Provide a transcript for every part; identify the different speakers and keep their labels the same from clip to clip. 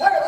Speaker 1: ঢাকা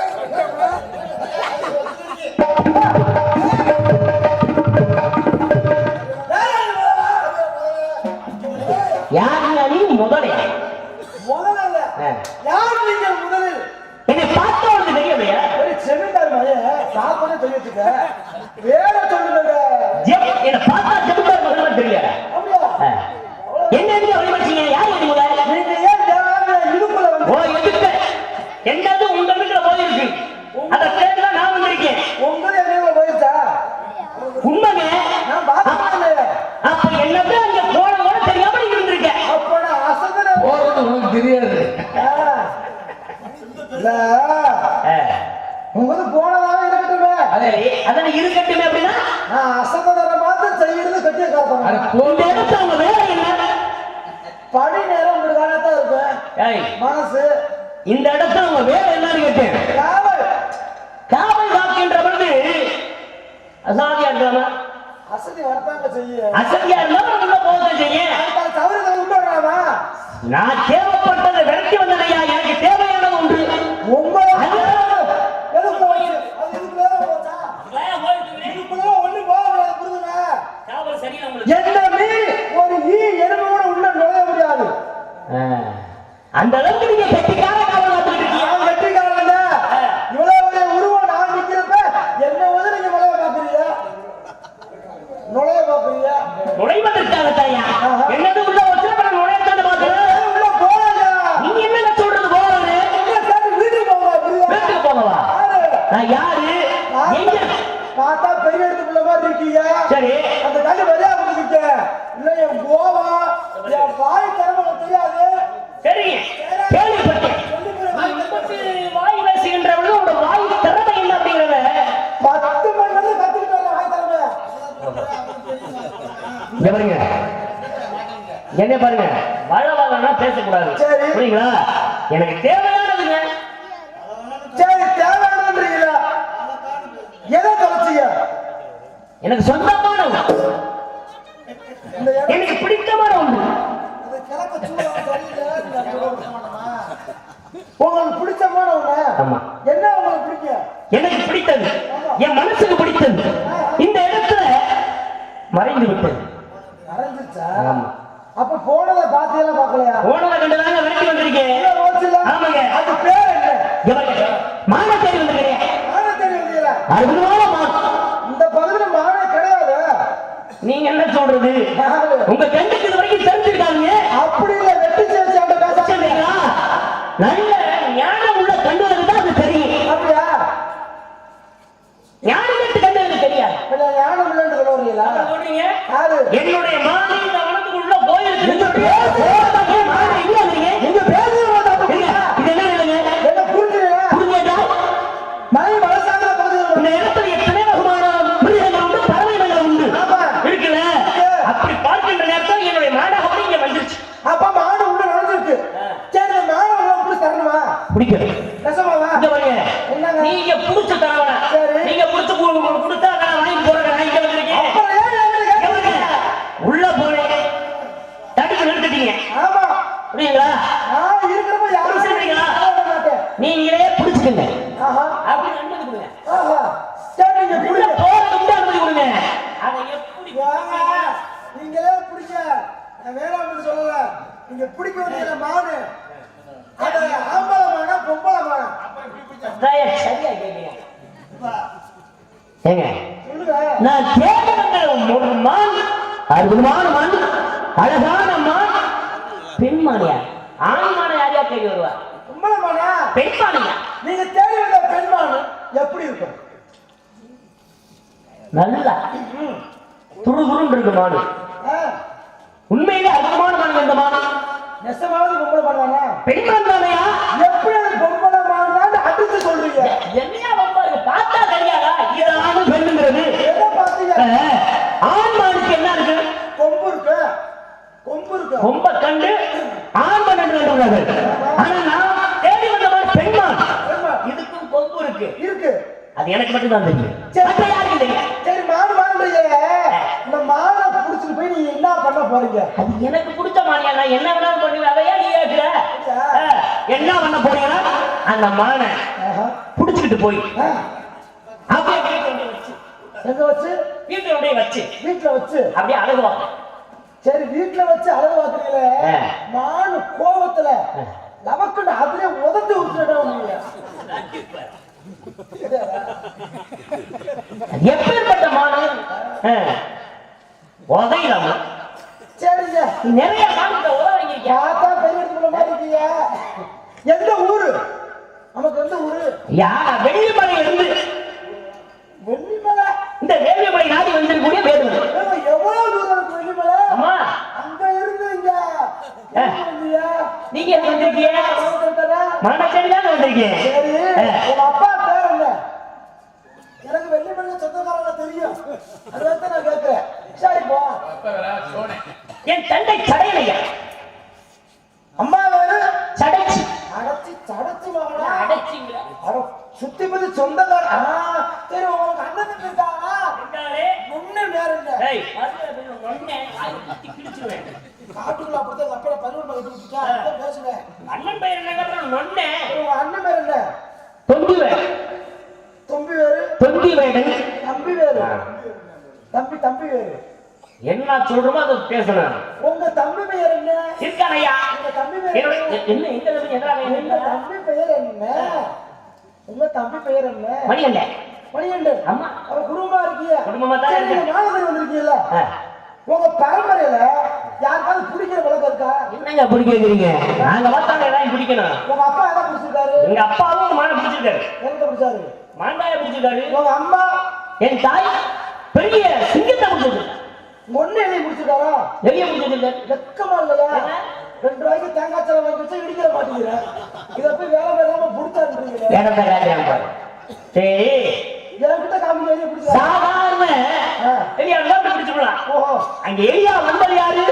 Speaker 1: வேலை இந்த இடத்துல உங்க வேலை என்ன கேட்டேன்.
Speaker 2: காவல்.
Speaker 1: காவல் காக்கின்ற பொழுது அசாதியா இருக்காம?
Speaker 2: அசதி வர்த்தாங்க செய்ய.
Speaker 1: அசதியா இருந்தா உள்ள போதை செய்ய.
Speaker 2: தவறு உண்டு
Speaker 1: நான் தேவைப்பட்டதை விரட்டி சரி. புரியுங்களா? எனக்கு தேவையானதுங்க.
Speaker 2: சரி தேவையானதுன்றீங்களா? எதை தொலைச்சிய?
Speaker 1: எனக்கு சொந்தமான எனக்கு பிடித்தமான
Speaker 2: ஒண்ணு. உங்களுக்கு பிடிச்சமான ஒண்ணு?
Speaker 1: ஆமா.
Speaker 2: என்ன உங்களுக்கு பிடிக்கும்?
Speaker 1: எனக்கு பிடித்தது. என் மனசுக்கு பிடித்தது. இந்த இடத்துல மறைந்து விட்டது பெண்மானியா ஆண்மான யாரையா தேடி வருவா? உண்மைமானா பெண்மானியா
Speaker 2: நீங்க தேடி வந்த பெண்மானு எப்படி இருக்கும்?
Speaker 1: நல்லா. துருதுருன்னு இருக்கு மாடு உண்மையிலே அதிகமான மாடு இந்த மாடு
Speaker 2: நெசமாவது பொம்பளை
Speaker 1: மாடுவானா பெண்மான் தானையா
Speaker 2: எப்படி அது பொம்பளை மாடுதான் அடிச்சு சொல்றீங்க
Speaker 1: என்னையா பொம்பளை பார்த்தா தெரியாதா? இதான பெண்ணுங்கிறது.
Speaker 2: எதை பார்த்தீங்க? கொம்ப
Speaker 1: கண்டு ஆண்மன் என்று சொல்றார்கள் ஆனா நான் தேடி வந்த
Speaker 2: பெண்மான்.
Speaker 1: இதுக்கும் கொம்பு இருக்கு.
Speaker 2: இருக்கு.
Speaker 1: அது எனக்கு மட்டும் தான் தெரியும்.
Speaker 2: சரி.
Speaker 1: யாருக்கு தெரியும்?
Speaker 2: சரி மாடு மாடுறீங்க இந்த மாடை புடிச்சிட்டு போய் நீ என்ன பண்ண போறீங்க?
Speaker 1: அது எனக்கு பிடிச்ச மானியா நான் என்ன வேணாலும் பண்ணுவேன். அதையா நீ கேட்கிற என்ன பண்ண போறீங்கன்னா அந்த மானை புடிச்சுக்கிட்டு போய் அப்படியே
Speaker 2: எங்க வச்சு?
Speaker 1: வீட்டுல அப்படியே வச்சு.
Speaker 2: வீட்டுல வச்சு.
Speaker 1: அப்படியே அழகுவாங்க.
Speaker 2: சரி வீட்டுல வச்சு அழகு பார்க்கறீங்களே?
Speaker 1: ஆ.
Speaker 2: மானு கோபத்துல
Speaker 1: ஆ.
Speaker 2: நமக்குன்னு அதுலயே உதந்து
Speaker 1: எப்பேற்பட்ட மானம் உதயிடாம
Speaker 2: சரிங்க.
Speaker 1: நிறைய மானத்தை உதவிங்க
Speaker 2: பெரிய இடத்துல மாதிரி இருக்கீங்க. எந்த ஊரு? நமக்கு எந்த ஊரு?
Speaker 1: யாரா? வெள்ளிமலை இருந்து
Speaker 2: வெள்ளிமலை?
Speaker 1: இந்த வேலிமலை நாடி வந்திருக்கக்கூடிய வேலுமலை
Speaker 2: எவ்வளவு தூரம் வெள்ளிமலை
Speaker 1: அம்மா
Speaker 2: அங்க இருந்து இங்க எங்க வந்தீங்க?
Speaker 1: நீங்க வந்திருக்கீங்க? மண்டச்சேரி தான் வந்திருக்கீங்க.
Speaker 2: உங்க அப்பா பேர் என்ன எனக்கு வெள்ளிமலை சொந்தக்காரங்க தெரியும். அதான் நான் கேட்கிறேன். சரி போ.
Speaker 1: என் தந்தை சடையலையா?
Speaker 2: அம்மா வேறு?
Speaker 1: சடைச்சு.
Speaker 2: அடைச்சி சடைச்சு வாங்கடா
Speaker 1: அடைச்சிங்களா?
Speaker 2: அட சுத்தி பத்தி சொந்தக்கார சரி உங்களுக்கு அண்ணன் இருக்காங்களா? முன்ன வேற என்ன
Speaker 1: உங்க.
Speaker 2: காட்டுக்குள்ள அப்படிதான் லப்பட பதினொன்று மணி விட்டுட்டா அதான் பேசுவேன்
Speaker 1: அண்ணன் பெயர் என்னங்கிறத நொண்ணே.
Speaker 2: உங்க அண்ணன் பேர் என்ன. தம்பி வேறு. தம்பி வேறு
Speaker 1: ஆ.
Speaker 2: தம்பி தம்பி வேறு
Speaker 1: என்ன சொல்றோமோ அதை பேசணும்
Speaker 2: உங்க தம்பி பெயர் என்ன
Speaker 1: இருக்கானையா
Speaker 2: உங்க தம்பி பெயர் என்ன?
Speaker 1: என்ன எங்க தம்பி
Speaker 2: உங்க
Speaker 1: என்ன?
Speaker 2: தம்பி பெயர் என்ன உங்க தம்பி பெயர் என்ன
Speaker 1: மணிகண்டன்.
Speaker 2: மணிகண்டன்
Speaker 1: ஆமா
Speaker 2: அவ குடும்பமா இருக்கீங்க
Speaker 1: குடும்பமா தான்
Speaker 2: மாநகரம் வந்திருக்கீங்கல்ல. உங்க பரம்பரையில யாருக்காவது பிடிக்கிற பழக்கம் இருக்கா?
Speaker 1: என்னங்க அப்படி கேக்குறீங்க நாங்க பார்த்தாங்க ஏதாவது பிடிக்கணும்
Speaker 2: உங்க அப்பா என்ன பிடிச்சிருக்காரு
Speaker 1: எங்க அப்பாவும் மானை பிடிச்சிருக்காரு
Speaker 2: என்ன பிடிச்சாரு
Speaker 1: மாண்டாய பிடிச்சிருக்காரு
Speaker 2: உங்க அம்மா?
Speaker 1: என் தாய் பெரிய சிங்கத்தை பிடிச்சிருக்காரு
Speaker 2: ஒண்ணு எழுதி பிடிச்சிருக்காரா
Speaker 1: வெளிய பிடிச்சிருக்காரு
Speaker 2: வெக்கமா இல்லையா? ரெண்டு ரூபாய்க்கு தேங்காய் சரம் வாங்கி வச்சா இடிக்கிற மாட்டேங்கிறேன் இதை போய் வேலை வேலாம
Speaker 1: காரியம் பாரு சரி.
Speaker 2: என்கிட்ட காமிக்க
Speaker 1: சாதாரண
Speaker 2: ஆ.
Speaker 1: எலியா தான் பிடிச்சிடலாம்
Speaker 2: ஓஹோ.
Speaker 1: அங்க எலியா வந்தது யாரு?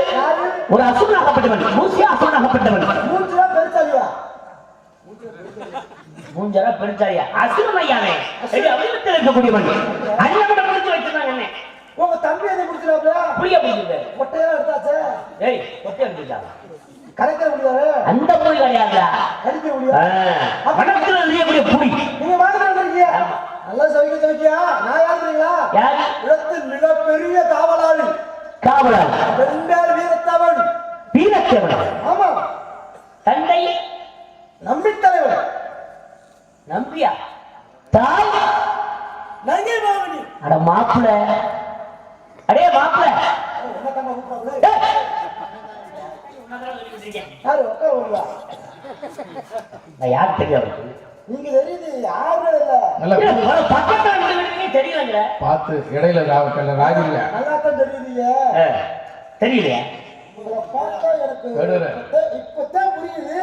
Speaker 1: ஒரு அசுரனாகப்பட்டவன் மூசியா அசுரனாகப்பட்டவன்
Speaker 2: ரூபா பெருசாலியா?
Speaker 1: மூஞ்சரா பெருச்சாரியா அசுரமையானே எலி அபிமத்தில் இருக்கக்கூடியவன். அண்ணன் பிடிச்சு வச்சிருந்தாங்க என்ன?
Speaker 2: உங்க தம்பி எதை பிடிச்சிடாப்ல
Speaker 1: புளிய பிடிச்சிருக்காரு
Speaker 2: மொட்டையெல்லாம் எடுத்தாச்சே?
Speaker 1: ஏய் கொட்டை அடிச்சிருக்காங்க
Speaker 2: கரைக்கிற முடியாது?
Speaker 1: அந்த புலி கிடையாதுடா
Speaker 2: அடிக்க முடியாது.
Speaker 1: வனத்தில் இருக்கக்கூடிய புலி
Speaker 2: நீங்க மாநிலம் வந்திருக்கீங்க
Speaker 1: ஆமா.
Speaker 2: நல்லா சவிக்க சவிக்கியா? நான் யார் தெரியுங்களா
Speaker 1: யாரு?
Speaker 2: இடத்தில் மிகப்பெரிய காவலாளி.
Speaker 1: காவலர்
Speaker 2: வெண்டால் வீரத்தவன்.
Speaker 1: வீரத்தேவன்.
Speaker 2: ஆமா.
Speaker 1: தந்தை.
Speaker 2: நம்பித் தலைவர்.
Speaker 1: நம்பியா? தாய்.
Speaker 2: நங்கை மாமணி.
Speaker 1: அட மாப்பிள. அடே மாப்பிள.
Speaker 2: யார்?
Speaker 1: தெரியாது
Speaker 2: நீங்க தெரியுது யாருமே இல்ல.
Speaker 3: நல்லா
Speaker 1: பக்கத்துல தெரியலங்கிற.
Speaker 3: பார்த்து இடையில ரா- ராஜி இல்ல.
Speaker 2: நல்லா தான் தெரியுதுங்க
Speaker 1: தெரியலையா?
Speaker 2: உங்களை பார்த்தா எனக்கு. இப்பதான் புரியுது.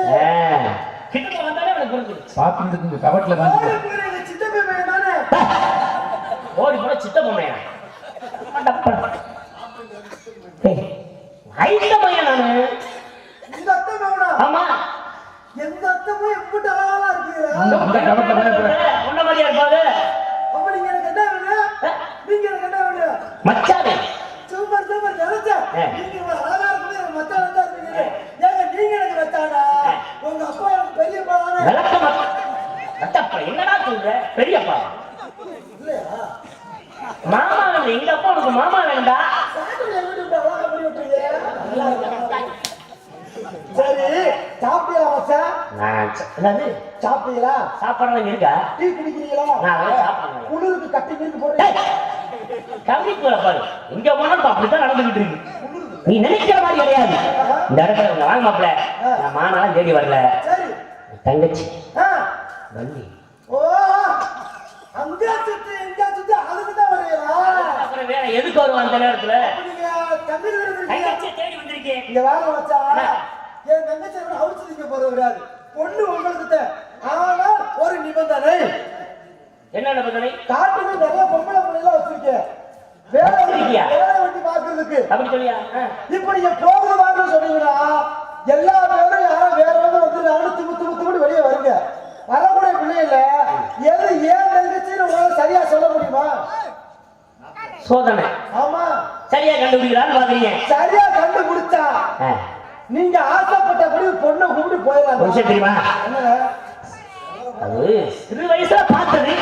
Speaker 1: கிட்ட வந்தாலே எனக்கு
Speaker 3: இருக்கு கவட்டில்
Speaker 2: ஓடி
Speaker 3: காமிச்சு
Speaker 2: போய் சித்தப்பை பையன் தானே.
Speaker 1: ஓடி போன சித்த பொம்மையா? ஐந்த பையன் நானு.
Speaker 2: இந்த அத்தை
Speaker 1: ஆமா.
Speaker 2: எந்த அத்தமும் எப்படி
Speaker 3: அந்த
Speaker 1: உன்ன மாதிரியா இருப்பாரு
Speaker 2: அப்ப நீங்க எனக்கு என்ன வேணும்? நீங்க எனக்கு என்ன வேணும்?
Speaker 1: மச்சாரு
Speaker 2: சூப்பர் சூப்பர். நீங்க இவ்வளவு அழகா இருக்குது மச்சான் தான் இருக்கீங்க. ஏங்க நீங்க எனக்கு மச்சானா? உங்க அப்பா எனக்கு பெரியப்பா
Speaker 1: மத்தப்பா என்னடா சொல்ற? பெரியப்பா
Speaker 2: இல்லையா?
Speaker 1: மாமா எங்க அப்பா உனக்கு மாமா வேண்டா
Speaker 2: சாப்பிட்டு இப்படி அழகா பண்ணி விட்டீங்க சரி சாப்பிட்டீங்களா மச்சான்
Speaker 1: நான் என்னது
Speaker 2: சாப்பிட்டீங்களா?
Speaker 1: சாப்பாடு இருக்கா?
Speaker 2: டீ குடிக்கிறீங்களா?
Speaker 1: நான் சாப்பிடுறேன்
Speaker 2: குளிருக்கு கட்டி நீருக்கு போடுறீங்க.
Speaker 1: கம்பி போல பாரு. இங்க போனாலும் அப்படித்தான் நடந்துகிட்டு இருக்கு. நீ நினைக்கிற மாதிரி கிடையாது. இந்த இடத்துல உங்க வாங்க மாப்பிள நான் மானாலும் தேடி வரல.
Speaker 2: சரி.
Speaker 1: தங்கச்சி. வள்ளி.
Speaker 2: ஓ அங்க சுத்தி இங்க சுத்தி அதுக்கு தான் வரீங்களா
Speaker 1: அப்புறம் வேற எதுக்கு வருவான் அந்த நேரத்துல? தங்கச்சியை தேடி வந்திருக்கேன்.
Speaker 2: இங்க வாங்க மச்சான் என் தங்கச்சி அவுச்சு நீங்க போறது பொண்ணு உங்களுக்கு ஆனா ஒரு நிபந்தனை.
Speaker 1: என்ன நிபந்தனை?
Speaker 2: காட்டுக்கு நிறைய பொம்பளை பிள்ளைலாம் வச்சிருக்கேன் வேலை? வேலை வெட்டி பாக்குறதுக்கு
Speaker 1: அப்படி சொல்லியா.
Speaker 2: இப்ப நீங்க போகுது சொன்னீங்கன்னா எல்லா பேரும் யாரும் வேற வந்து வந்துருக்காங்கன்னு துப்பு துப்புன்னு வெளியே வருங்க. வரக்கூடிய பிள்ளைகள எது ஏன் தங்கச்சின்னு உங்களால சரியா சொல்ல முடியுமா?
Speaker 1: சோதனை.
Speaker 2: ஆமா.
Speaker 1: சரியா கண்டுபிடிக்கலான்னு பாக்குறீங்க.
Speaker 2: சரியா கண்டுபிடிச்சா. நீங்க ஆசைப்பட்டபடி பொண்ணை கூப்பிட்டு போயிடலாம்.
Speaker 1: தெரியுமா? அது சிறு வயசுல பார்த்தது.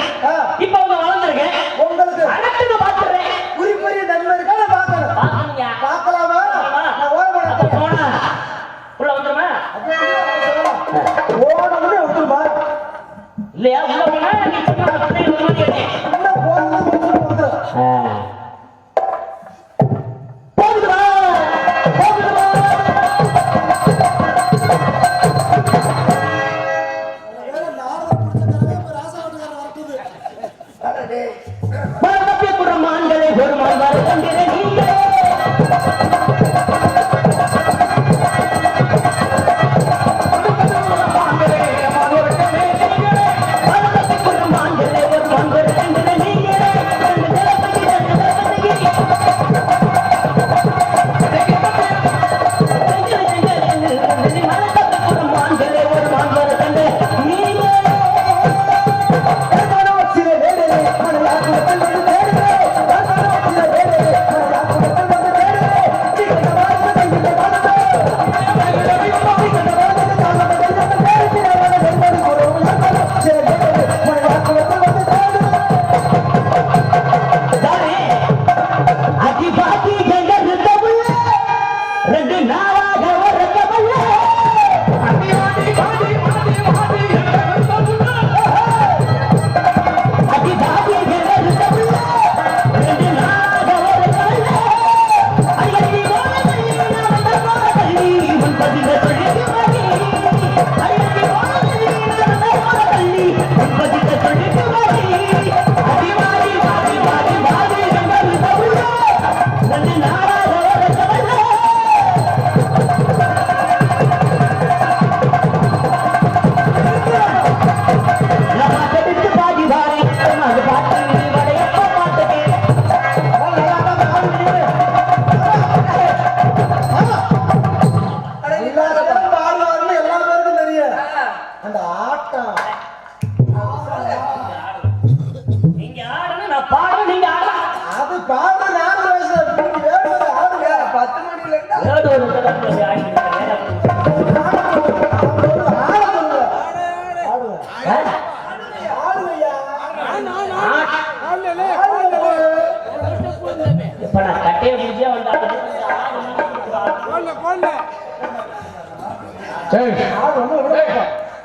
Speaker 3: சரி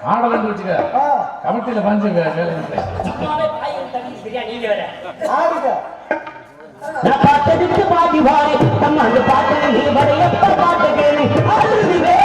Speaker 3: ஆடலன்னு வச்சுக்க கமிட்டியில பஞ்சு
Speaker 1: பாட்டு பாடி வாரி தம்மன் பாட்டு நீ பாட்டு
Speaker 2: கேள்வி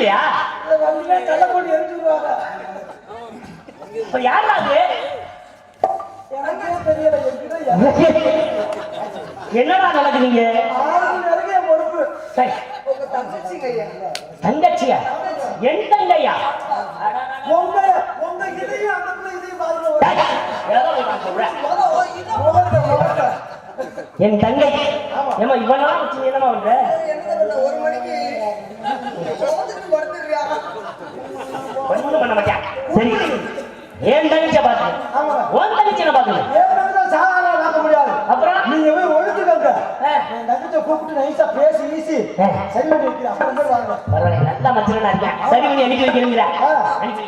Speaker 2: வண்டியில கள்ளக்கொடி எரிஞ்சுருவாங்க
Speaker 4: இப்ப யாரா அது? என்னடா நடக்குறீங்க
Speaker 2: ஆறு என்
Speaker 4: தங்கச்சியா? என் தங்கையா?
Speaker 2: உங்க உங்க இதையும் அந்த இதையும் பாருங்க
Speaker 4: என் தங்கை. ஏமா இவனா வச்சு என்னமா பண்ற?
Speaker 2: ஒரு மணிக்கு
Speaker 4: சரி என் தங்கச்சியை பாத்து
Speaker 2: ஆமா
Speaker 4: உன் தங்கச்சி என்ன
Speaker 2: சாதாரண பார்க்க முடியாது
Speaker 4: அப்புறம்
Speaker 2: நீங்க போய் ஒழுத்துக்கங்க தங்கச்சியை கூப்பிட்டு நைஸா பேசி ஈசி சரி பண்ணி வைக்கிறேன் அப்புறம்
Speaker 4: பரவாயில்ல நல்ல மச்சனா இருக்கேன் சரி பண்ணி அனுப்பி வைக்கிறீங்களா அனுப்பி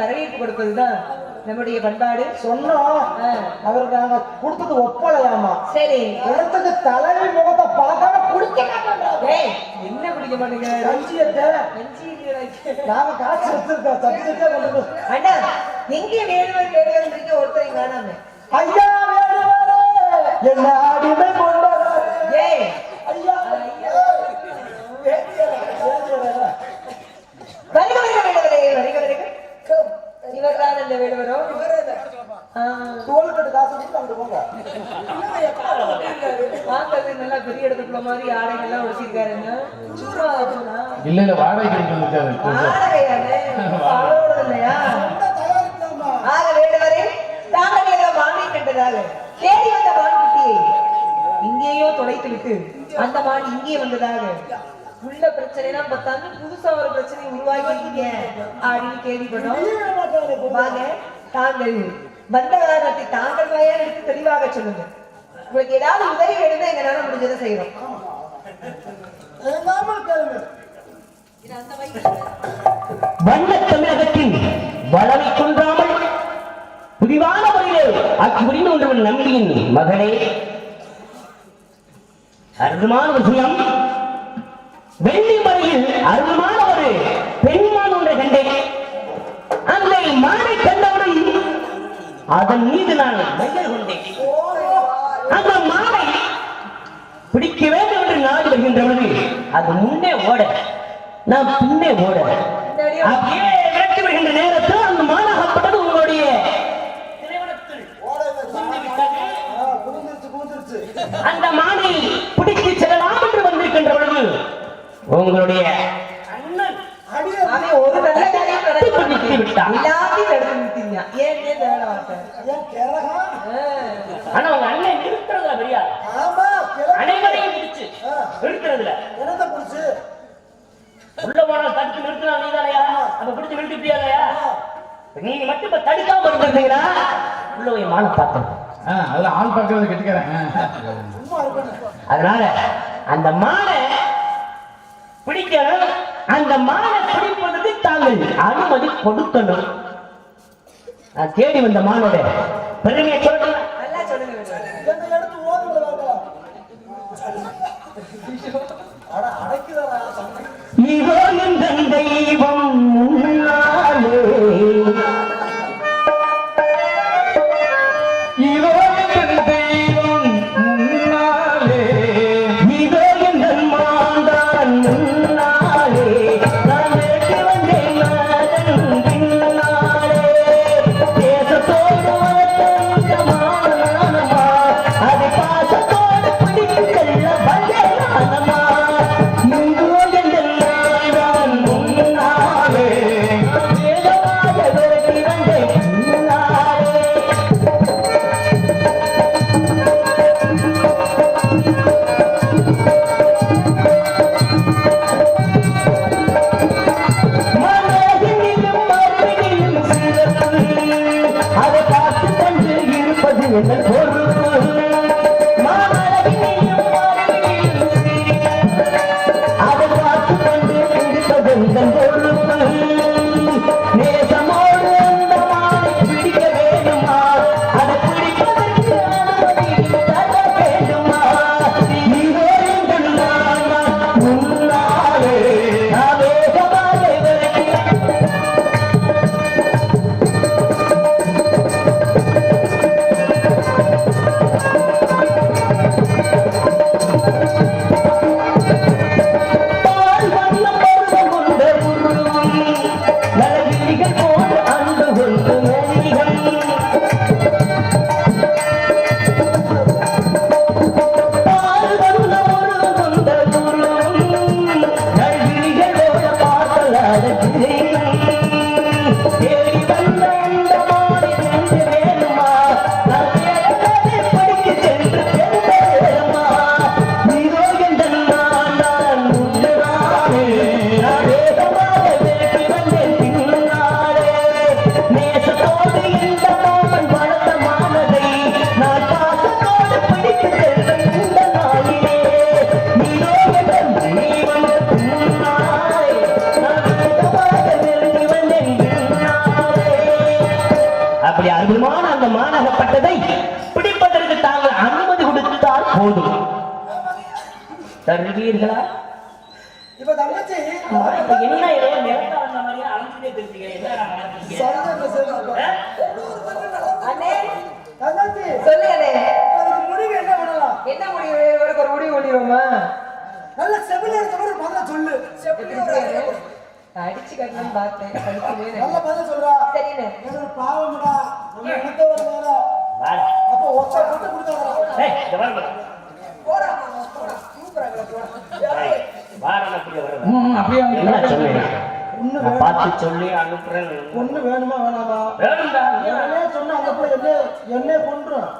Speaker 5: வரவேற்பு கொடுப்பதுதான் நம்முடைய பண்பாடு.
Speaker 2: சொன்னோம் அவருக்கு நாங்க கொடுத்தது ஒப்பலையாமா
Speaker 5: சரி.
Speaker 2: இடத்துக்கு தலைவி முகத்தை பார்க்காம குடிக்க
Speaker 5: என்ன குடிக்க மாட்டேங்க? இருக்கிற
Speaker 2: நாங்க காய்ச்சி வச்சிருக்கோம் சட்டி சட்டியா கொண்டு.
Speaker 5: அண்ணா எங்கே வேடுவர் வேடுவர் இருக்க ஒருத்தரை காணாம.
Speaker 2: ஐயா வேடுவரே, என்ன அடிமை
Speaker 5: இவர்தான் அந்த வேடுவரோ ஆ,
Speaker 2: தோல்கட்டு காசு கொடுத்து போங்க.
Speaker 5: பார்க்கறது நல்லா பெரிய இடத்துக்குள்ள மாதிரி ஆடைகள்லாம் வச்சிருக்காருங்க சும்மா அப்படின்னா
Speaker 3: இல்ல இல்ல
Speaker 5: இல்லையா ஆக வேடுவரே தாங்கள் ஏதோ வாங்கி கண்டதாக தேடி வந்த வான்குட்டியை
Speaker 4: இங்கேயோ தொலைத்து விட்டு அந்த மான் இங்கே வந்ததாக. உள்ள பிரச்சனை எல்லாம் பார்த்தாங்க புதுசா ஒரு பிரச்சனை உருவாக்கிட்டீங்க அப்படின்னு கேள்விப்பட்டோம். வாங்க தாங்கள் வந்த காரணத்தை தாங்கள் வாயால் எடுத்து தெளிவாக சொல்லுங்க உங்களுக்கு ஏதாவது உதவி வேணும்னா எங்களால முடிஞ்சதை செய்யறோம்.
Speaker 1: வண்ண தமிழகத்தின் வளமை குன்றாமல் புதிவான முறையிலே ஆட்சி புரிந்து கொண்டவன் நம்பியின் மகளே அற்புதமான விஷயம் வெள்ளி மறையில் அற்புதமான ஒரு பெண்மான் ஒன்றை கண்டேன். மானை கண்டவுடன் அதன் மீது நான் மையல் கொண்டேன். அந்த மானை பிடிக்க வேண்டும் என்று நாடு வருகின்ற பொழுது அது முன்னே ஓட நான் பின்னே ஓட. அப்படியே விரட்டி வருகின்ற நேரத்தில் அந்த மானாகப்பட்டது உங்களுடைய அந்த மானை பிடித்து செல்லலாம் என்று வந்திருக்கின்ற பொழுது உங்களுடைய அண்ணன்
Speaker 2: அடியே
Speaker 4: அவன் ஒரு நல்ல
Speaker 1: நிறுத்தி விட்டான்.
Speaker 4: எல்லாத்தையும் தடுத்து நிறுத்திங்க ஏன் வார்த்தை
Speaker 1: ஆனா உங்க அண்ணன் நிறுத்துறதுல பெரியா?
Speaker 2: ஆமா
Speaker 1: அனைவரையும் பிடிச்சு. நிறுத்துறதுல.
Speaker 2: என்னத்தை புடிச்சு.
Speaker 1: உள்ள போனால் தடுத்து நிறுத்தினா நீதானையா? அப்ப பிடிச்சு நிறுத்திட்டியாலயா நீங்க மட்டும் இப்ப தடுக்காம இருந்திருந்தீங்கன்னா உள்ள போய் மான பார்த்தேன்
Speaker 3: ஆ, அதெல்லாம் ஆள் பார்க்கறது கெட்டுக்கிறேன்
Speaker 1: அதனால அந்த மானை பிடிக்கணும். அந்த மானை பிடிப்பதற்கு தாங்கள் அனுமதி கொடுக்கணும். தேடி வந்த மானோட பெருமையை
Speaker 4: சொல்லுங்க
Speaker 1: இதோ என் தெய்வம். தருவீர்களா
Speaker 2: இப்ப தங்கச்சி
Speaker 1: என்ன வந்த மாதிரி என்ன?
Speaker 2: சரியா பேசுறது
Speaker 4: அண்ணே.
Speaker 2: தங்கச்சி
Speaker 4: சொல்லு அண்ணே.
Speaker 2: அதுக்கு முடிவு என்ன பண்ணலாம்?
Speaker 4: என்ன முடிவு? இவருக்கு ஒரு முடிவு பண்ணிடுவோமா?
Speaker 2: நல்ல செவில இருக்க மாதிரி பதில சொல்லு.
Speaker 4: அடிச்சு கட்டணும்னு பார்த்தேன்.
Speaker 2: நல்ல பதில் சொல்றா.
Speaker 4: சரிண்ணே.
Speaker 2: பாவம்டா. நம்ம வேற
Speaker 1: வாடா.
Speaker 2: அப்ப ஒத்த போட்டு கொடுத்தாங்க
Speaker 1: இங்க பார்த்து சொல்லி அனுப்புறேன்.
Speaker 2: ஒண்ணு வேணுமா வேணாமா?
Speaker 1: வேணும்டா.
Speaker 2: என்னே சொன்னா பிள்ளை என்ன என்னே கொன்றும்.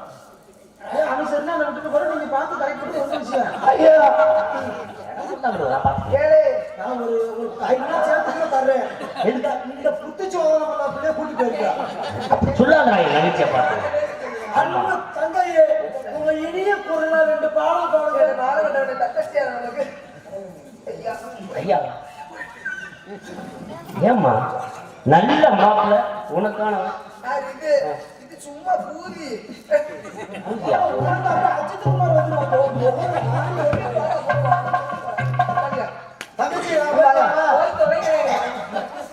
Speaker 2: ஏன் அவன் சரினா நான் விட்டுட்டு போறேன். நீங்க பார்த்து கரெக்ட் பண்ணி விஷயம்.
Speaker 1: ஐயோ. நான்
Speaker 2: ஒரு ஒரு ஐநூறு சேர்த்து தர்றேன். இந்த இந்த புத்து சோதனை பண்ண அப்படியே கூட்டி போயிருக்கேன்
Speaker 1: பார்த்து. ஏம்மா நல்ல மாப்பிள்ள உனக்கான
Speaker 4: இது இது சும்மா தொலைங்க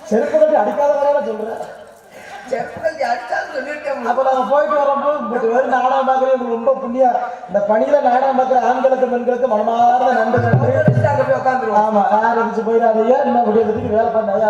Speaker 2: செருப்பு அடிக்காத வரையில சொல்றேன் அப்ப நாங்க போயிட்டு வரும்போது பட் வெறும் நாடகம் பார்க்கறது உங்களுக்கு ரொம்ப புண்ணியம். இந்த பணியில நாடகம் பார்க்குற ஆண்களுக்கு பெண்களுக்கு மனமார்ந்த நன்றி நன்றி
Speaker 4: அங்க
Speaker 2: ஆமா யார் அடிச்சு போயிடாதீங்க. இன்னும் முடிய வேலை பண்ண நிறையா